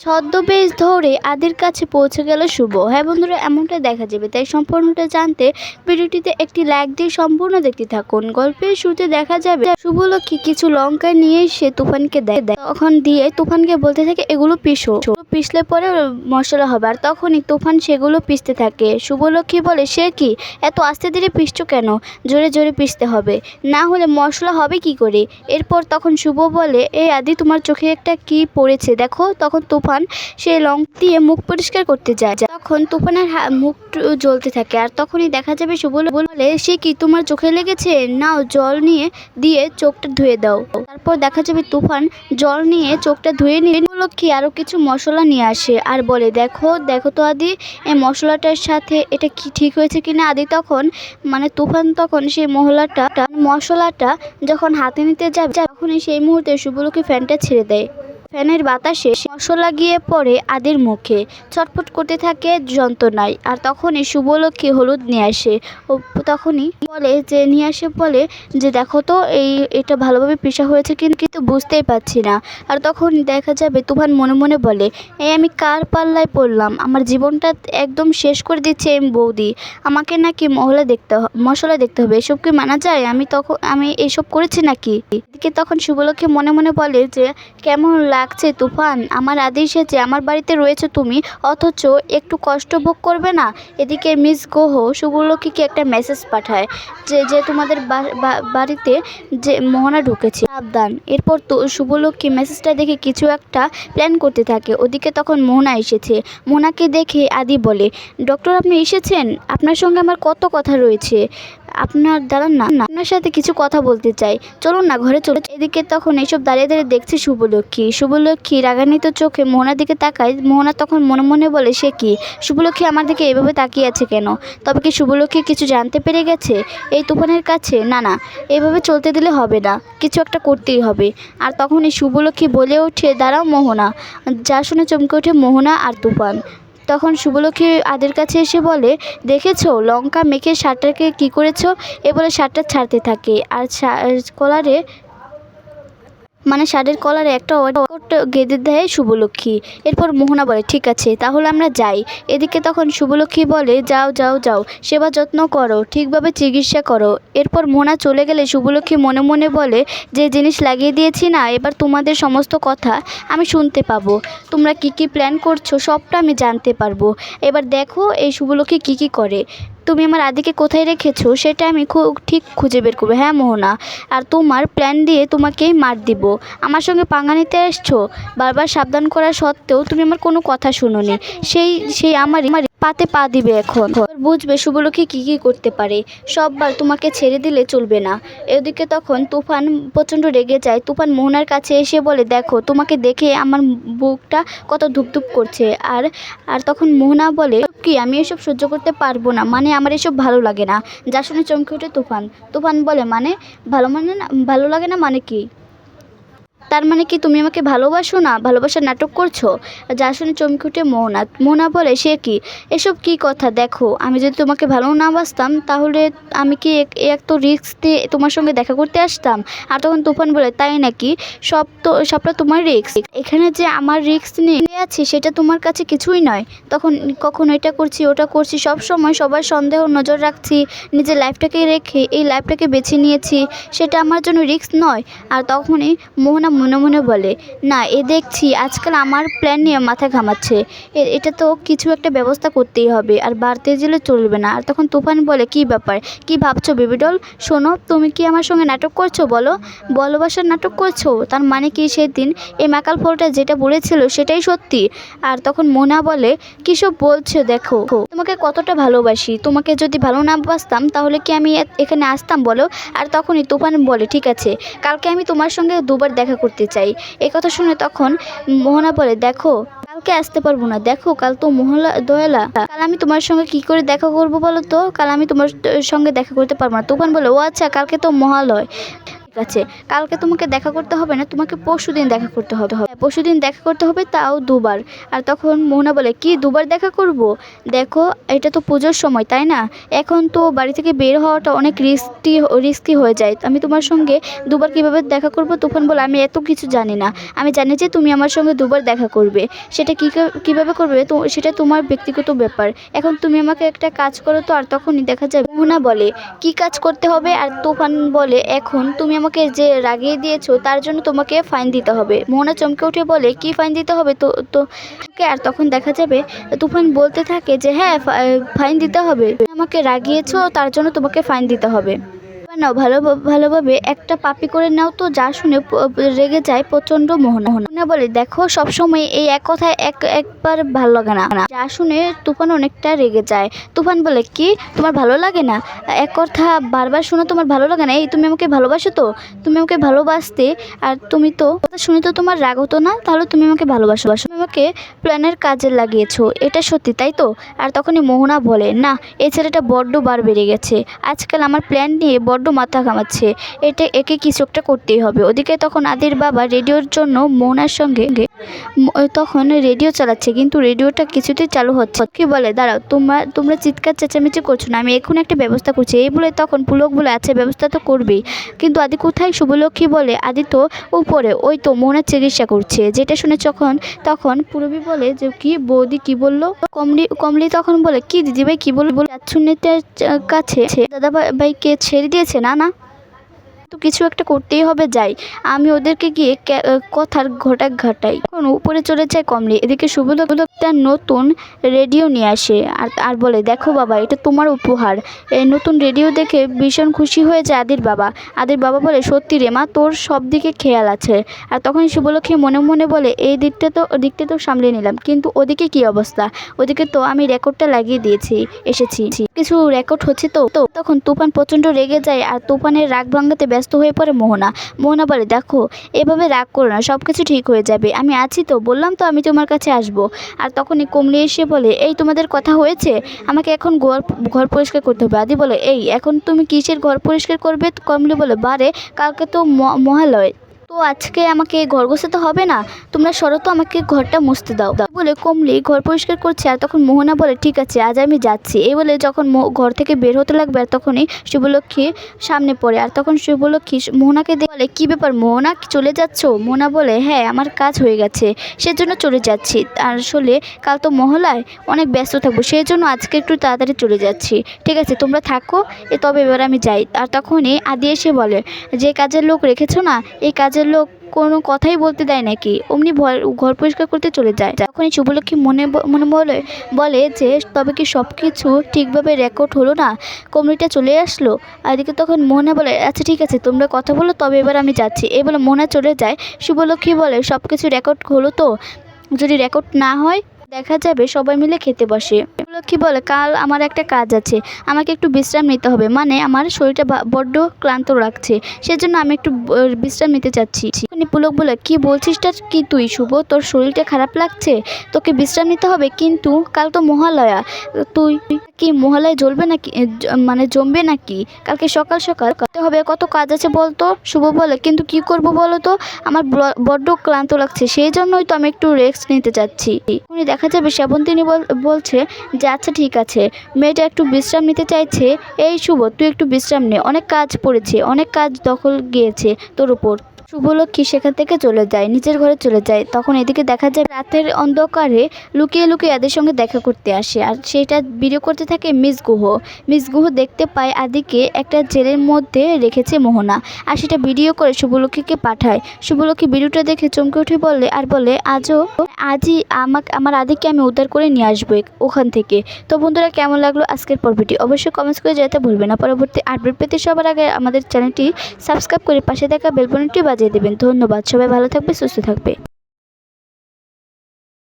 ছদ্মবেশ ধরে আদির কাছে পৌঁছে গেল শুভ। হ্যাঁ বন্ধুরা, এমনটা দেখা যাবে। তাই সম্পূর্ণটা জানতে ভিডিওটিতে একটি লাইক দিয়ে সম্পূর্ণ দেখতে থাকুন। গল্পের শুরুতে দেখা যাবে শুভলক্ষ্মী কিছু লঙ্কা নিয়ে সে তুফানকে দেয়। তখন দিয়ে তুফানকে বলতে থাকে, এগুলো পিসো পিসলে পরে মশলা হবে। আর তখনই তুফান সেগুলো পিসতে থাকে। শুভলক্ষ্মী বলে, সে কি? এত আস্তে ধীরে পিসছো কেন? জোরে জোরে পিসতে হবে। না হলে মশলা হবে কি করে? এরপর তখন শুভ বলে এই আদি, তোমার চোখে একটা কি পড়েছে? দেখো। তখন তুফান সে লং দিয়ে মুখ পরিষ্কার করতে যায়। তখন তুফানের মুখ জ্বলতে থাকে। আর তখনই দেখা যাবে শুভ বলে, সে কি তোমার চোখে লেগেছে? নাও জল নিয়ে দিয়ে চোখটা ধুয়ে দাও। তারপর দেখা যাবে তুফান জল নিয়ে চোখটা ধুয়ে নিয়ে লক্ষ্মী আরও কিছু মশলা নিয়ে আসে। আর বলে, দেখো দেখো তো আদি, এই মশলাটার সাথে এটা কি ঠিক হয়েছে কি না আদি তখন মানে তুফান তখন সেই মহলাটা মশলাটা যখন হাতে নিতে যাবে, তখনই সেই মুহূর্তে শুভলক্ষ্মী ফ্যানটা ছেড়ে দেয়। ফ্যানের বাতাসে মশলা গিয়ে পড়ে আদির মুখে। ছটফট করতে থাকে যন্ত্রণায়। আর তখনই শুভলক্ষ্মী হলুদ নিয়ে আসে। ও তখনই বলে যে, নিয়ে আসে বলে যে, দেখো তো, এই, এটা ভালোভাবে পিসা হয়েছে কিন্তু কিন্তু বুঝতেই পারছি না। আর তখন দেখা যাবে তুফান মনে মনে বলে, এই আমি কার পাল্লায় পড়লাম? আমার জীবনটা একদম শেষ করে দিচ্ছে এম বৌদি। আমাকে নাকি মহলা দেখতে মশলা দেখতে হবে। এসব কি মানা যায়? আমি তখন আমি এসব করেছি নাকি? তখন শুভলক্ষ্মী মনে মনে বলে যে, কেমন লাগছে তুফান। আমার আদি এসেছে আমার বাড়িতে রয়েছে তুমি অথচ একটু কষ্ট ভোগ করবে না? এদিকে মিস গোহ শুভলক্ষ্মীকে একটা মেসেজ পাঠায় যে যে তোমাদের বাড়িতে যে মোহনা ঢুকেছে সাবধান। এরপর তো শুভলক্ষ্মী মেসেজটা দেখে কিছু একটা প্ল্যান করতে থাকে। ওদিকে তখন মোহনা এসেছে। মোহনাকে দেখে আদি বলে ডক্টর আপনি এসেছেন? আপনার সঙ্গে আমার কত কথা রয়েছে। আপনার দাঁড়ান না না, আপনার সাথে কিছু কথা বলতে চাই। চলুন না ঘরে চলে এদিকে তখন এইসব দাঁড়িয়ে দাঁড়িয়ে দেখছে শুভলক্ষ্মী। শুভলক্ষ্মী রাগান্বিত চোখে মোহনার দিকে তাকায়, মোহনা তখন মনে মনে বলে, সে কি? শুভলক্ষ্মী আমার দিকে এভাবে তাকিয়ে আছে কেন? তবে কি শুভলক্ষ্মী কিছু জানতে পেরে গেছে? এই তুফানের কাছে? না না, এভাবে চলতে দিলে হবে না, কিছু একটা করতেই হবে। আর তখন এই শুভলক্ষ্মী বলে ওঠে, দাঁড়াও মোহনা। যা শুনে চমকে ওঠে মোহনা আর তুফান। তখন শুভলক্ষ্মী আদের কাছে এসে বলে, দেখেছ, লঙ্কা মেখে শার্টটাকে কি করেছ? এ বলে শার্টটা ছাড়তে থাকে। আর কলারে মানে শাড়ির কলারে একটা গেঁদে দেয় শুভলক্ষ্মী। এরপর মোহনা বলে, ঠিক আছে, তাহলে আমরা যাই। এদিকে তখন শুভলক্ষ্মী বলে, যাও যাও যাও, সেবা যত্ন করো, ঠিকভাবে চিকিৎসা করো। এরপর মোহনা চলে গেলে শুভলক্ষ্মী মনে মনে বলে, যে জিনিস লাগিয়ে দিয়েছি না, এবার তোমাদের সমস্ত কথা আমি শুনতে পাবো। তোমরা কি কি প্ল্যান করছ সবটা আমি জানতে পারব। এবার দেখো এই শুভলক্ষ্মী কি কি করে। তুমি আমার আদিকে কোথায় রেখেছো, সেটা আমি খুব ঠিক খুঁজে বের করব। হ্যাঁ মোহনা, আর তোমার প্ল্যান দিয়ে তোমাকে মার দিব। আমার সঙ্গে পাঙ্গা নিতে এসছো? বারবার সাবধান করা সত্ত্বেও তুমি আমার কোনো কথা শুনোনি। সেই সেই আমার পাতে পা দিবে এখন। বুঝবে শুভলক্ষ্মী কী কী করতে পারে। সববার তোমাকে ছেড়ে দিলে চলবে না। এদিকে তখন তুফান প্রচণ্ড রেগে যায়। তুফান মোহনার কাছে এসে বলে, দেখো, তোমাকে দেখে আমার বুকটা কত ধুপধুপ করছে। আর আর তখন মোহনা বলে কি? আমি এসব সহ্য করতে পারব না। মানে আমার এসব ভালো লাগে না। যা শুনে চমকে ওঠে তুফান। তুফান বলে মানে? ভালো মানে না, ভালো লাগে না মানে কি? তার মানে কি তুমি আমাকে ভালোবাসো না? ভালোবাসার নাটক করছ? যা শুনে চমকে উঠে মোহনা। মোহনা বলে, সে কি? এসব কি কথা? দেখো, আমি যদি তোমাকে ভালো না বাসতাম, তাহলে আমি কি এক- তো রিস্ক দিয়ে তোমার সঙ্গে দেখা করতে আসতাম? আর তখন তুফান বলে, তাই নাকি? সব তো, সবটা তোমার রিস্ক। এখানে যে আমার রিস্ক নিয়ে আছে, সেটা তোমার কাছে কিছুই নয়। তখন কখন এটা করছি, ওটা করছি, সব সময় সবার সন্দেহ নজর রাখছি। নিজের লাইফটাকে রেখে, এই লাইফটাকে বেছে নিয়েছি, সেটা আমার জন্য রিস্ক নয়। আর তখনই মোহনা মনে মনে বলে, না, এ দেখছি, আজকাল আমার প্ল্যান নিয়ে মাথা ঘামাচ্ছে। এটা তো কিছু একটা ব্যবস্থা করতেই হবে, আর বাড়তে গেলে চলবে না। আর তখন তুফান বলে, কি ব্যাপার? কি ভাবছ বেবিডল? শোনো, তুমি কি আমার সঙ্গে নাটক করছ, বলো? ভালোবাসার নাটক করছ? তার মানে কি সেদিন এই মাকাল ফলটা যেটা বলেছিল সেটাই সত্যি? আর তখন মোনা বলে কিসব বলছো দেখো, তোমাকে কতটা ভালোবাসি। তোমাকে যদি ভালো না বাসতাম, তাহলে কি আমি এখানে আসতাম, বলো? আর তখনই তুফান বলে, ঠিক আছে, কালকে আমি তোমার সঙ্গে দুবার দেখা করতে চাই। এই কথা শুনে তখন মোহনা বলে, দেখো, কালকে আসতে পারব না। দেখো, কাল তো মহলা, দয়ালা। কাল আমি তোমার সঙ্গে কি করে দেখা করব বলো তো? কাল আমি তোমার সঙ্গে দেখা করতে পারব না। তখন বলে, ও আচ্ছা কালকে তো মহালয়। ঠিক আছে, কালকে তোমাকে দেখা করতে হবে না, তোমাকে পরশু দিন দেখা করতে হবে। পরশু দিন দেখা করতে হবে তাও দুবার। আর তখন মোহনা বলে, কি, দুবার দেখা করব? দেখো, এটা তো পুজোর সময়, তাই না? এখন তো বাড়ি থেকে বের হওয়াটা অনেক রিস্কি রিস্কি হয়ে যায়। আমি তোমার সঙ্গে দুবার কীভাবে দেখা করব? তখন বলে, আমি এত কিছু জানি না। আমি জানি যে তুমি আমার সঙ্গে দুবার দেখা করবে। সেটা কী কীভাবে করবে? তো সেটা তোমার ব্যক্তিগত ব্যাপার। এখন তুমি আমাকে একটা কাজ করো তো, আর তখনই দেখা যায় মোহনা বলে, কি কাজ করতে হবে? আর তুফান বলে, এখন তুমি আমাকে যে রাগিয়ে দিয়েছ, তার জন্য তোমাকে ফাইন দিতে হবে। মোহনা চমকে উঠে বলে, কি ফাইন দিতে হবে তো তো? আর তখন দেখা যাবে, তুফান বলতে থাকে যে হ্যাঁ ফাইন দিতে হবে। আমাকে রাগিয়েছো, তার জন্য তোমাকে ফাইন দিতে হবে। নাও, ভালো ভালোভাবে একটা পাপি করে নাও তো, যা শুনে রেগে যায় প্রচণ্ড মোহনা। মোহনা বলে, দেখো, সবসময় এই এক কথায় এক একবার ভালো লাগে না। যা শুনে তুফান অনেকটা রেগে যায়। তুফান বলে, কি? তোমার ভালো লাগে না? এক কথা বারবার শুনে তোমার ভালো লাগে না? এই তুমি আমাকে ভালোবাসো তো? তুমি আমাকে ভালোবাসতে আর তুমি তো, কথা শুনে তো তোমার রাগ হতো না? তাহলে তুমি আমাকে ভালোবাসো। তুমি আমাকে প্ল্যানের কাজে লাগিয়েছো। এটা সত্যি, তাই তো? আর তখনই মোহনা বলে, না, এই ছেলেটা বড্ড বার বেড়ে গেছে। আজকাল আমার প্ল্যান নিয়ে বড্ড মাথা ঘামাচ্ছে। এটা একে কিছু একটা করতেই হবে। ওদিকে তখন আদির বাবা রেডিওর জন্য মোহনার সঙ্গে তখন রেডিও চালাচ্ছে, কিন্তু রেডিওটা কিছুতেই চালু হচ্ছে কি বলে? দাঁড়াও তোমরা তোমরা চিৎকার, চেঁচামেচি করছ না, আমি এখন একটা ব্যবস্থা করছি। এই বলে তখন পুলক বলে আছে ব্যবস্থা তো করবেই। কিন্তু আদি কোথায়? শুভলক্ষ্মী বলে, আদি তো উপরে, ওই তো মোহনার চিকিৎসা করছে। যেটা শুনে যখন, তখন পুরবী বলে, যে কি বৌদি, কি বলল? কমলি কমলি তখন বলে, কি দিদিভাই, কি বল বলে নেতার কাছে দাদা ভাইকে ছেড়ে দিয়েছে? না না তো কিছু একটা করতেই হবে, যাই। আমি ওদেরকে গিয়ে কথার ঘটা ঘটাই। এখন উপরে চলে যায় কমলি, এদিকে শুভলক একটা নতুন রেডিও নিয়ে আসে। আর আর বলে, দেখো বাবা, এটা তোমার উপহার। এই নতুন রেডিও দেখে ভীষণ খুশি হয়ে যায় আদির বাবা। আদির বাবা বলে, সত্যি রে মা, তোর সব দিকে খেয়াল আছে। আর তখন শুভলক্ষ্মী মনে মনে বলে, এই দিকটা তো দিকটা তো সামলে নিলাম, কিন্তু ওদিকে কি অবস্থা? ওদিকে তো আমি রেকর্ডটা লাগিয়ে দিয়েছি, এসেছি। কিছু রেকর্ড হচ্ছে তো। তখন তুফান প্রচণ্ড রেগে যায়, আর তুফানের রাগ ভাঙাতে ব্যস্ত হয়ে পড়ে মোহনা। মোহনা বলে, দেখো, এভাবে রাগ করো না সব কিছু ঠিক হয়ে যাবে। আমি আছি তো, বললাম তো আমি তোমার কাছে আসব। আর তখনই কমলি এসে বলে, এই তোমাদের কথা হয়েছে? আমাকে এখন ঘর ঘর পরিষ্কার করতে হবে। আদি বলে, এই, এখন তুমি কিসের ঘর পরিষ্কার করবে? কমলি বলে, বারে, কালকে তো মহালয়। তো আজকে আমাকে ঘর গোছাতে হবে না। তোমরা সরো তো আমাকে ঘরটা মুছতে দাও দাও। বলে কমলি ঘর পরিষ্কার করছে আর তখন মোহনা বলে, ঠিক আছে, আজ আমি যাচ্ছি। এই বলে যখন ঘর থেকে বের হতে লাগবে আর তখনই শুভলক্ষ্মী সামনে পড়ে। আর তখন শুভলক্ষ্মী মোহনাকে বলে, কী ব্যাপার মোহনা, চলে যাচ্ছ? মোহনা বলে হ্যাঁ আমার কাজ হয়ে গেছে, সেজন্য চলে যাচ্ছি। আর আসলে কাল তো মহলায় অনেক ব্যস্ত থাকব সেই জন্য আজকে একটু তাড়াতাড়ি চলে যাচ্ছি। ঠিক আছে, তোমরা থাকো, এ তবে এবার আমি যাই। আর তখনই আদি এসে বলে, যে কাজের লোক রেখেছো না, এই কাজের লোক কোনো কথাই বলতে দেয় নাকি? অমনি ঘর পরিষ্কার করতে চলে যায়। তখনই শুভলক্ষ্মী মনে মনে বলে বলে যে, তবে কি সব কিছু ঠিকভাবে রেকর্ড হলো না? কমরিটা চলে আসলো? আর এদিকে তখন মোহনা বলে আচ্ছা ঠিক আছে, তোমরা কথা বলো, তবে এবার আমি যাচ্ছি। এই বলে চলে যায়। শুভলক্ষ্মী বলে সব কিছু রেকর্ড হলো তো? যদি রেকর্ড না হয় দেখা যাবে সবাই মিলে খেতে বসে। লক্ষ্মী বলে, কাল আমার একটা কাজ আছে। আমাকে একটু বিশ্রাম নিতে হবে। মানে আমার শরীরটা বড্ড ক্লান্ত রাখছে সেজন্য আমি একটু বিশ্রাম নিতে চাচ্ছি। পুলক বলে, কি বলছিসটা কি তুই, শুভ? তোর শরীরটা খারাপ লাগছে? তোকে বিশ্রাম নিতে হবে? কিন্তু কাল তো মহালয়া। তুই কি মহালয় জ্বলবে নাকি? মানে জমবে নাকি? কালকে সকাল সকাল করতে হবে। কত কাজ আছে বলতো? শুভ বলে, কিন্তু কি করব বলো তো আমার বড্ড ক্লান্ত লাগছে। সেই জন্যই তো আমি একটু রেস্ট নিতে চাচ্ছি। দেখা যাবে, শ্রাবন্তিনী বল- বলছে যে আচ্ছা ঠিক আছে। মেয়েটা একটু বিশ্রাম নিতে চাইছে। এই শুভ, তুই একটু বিশ্রাম নে। অনেক কাজ পড়েছে, অনেক কাজ দখল গিয়েছে তোর উপর। শুভলক্ষ্মী সেখান থেকে চলে যায়, নিজের ঘরে চলে যায়। তখন এদিকে দেখা যায়, রাতের অন্ধকারে লুকিয়ে লুকিয়ে আদির সঙ্গে দেখা করতে আসে। আর সেটা ভিডিও করতে থাকে মিস গুহ। মিস গুহ দেখতে পায় আদিকে একটা জেলের মধ্যে রেখেছে মোহনা। আর সেটা ভিডিও করে শুভলক্ষ্মীকে পাঠায়। শুভলক্ষ্মী ভিডিওটা দেখে চমকে উঠে বলে, আর বলে, আজও আজই আমাকে, আমার আদিকে আমি উদ্ধার করে নিয়ে আসব ওখান থেকে। তো বন্ধুরা, কেমন লাগল আজকের পর্বটি? অবশ্যই কমেন্টস করে যেতে ভুলবেন না। পরবর্তী আপডেট পেতে সবার আগে আমাদের চ্যানেলটি সাবস্ক্রাইব করে পাশে থাকা বেলবনটি বাজিয়ে দেবেন। ধন্যবাদ। সবাই ভালো থাকবে, সুস্থ থাকবে।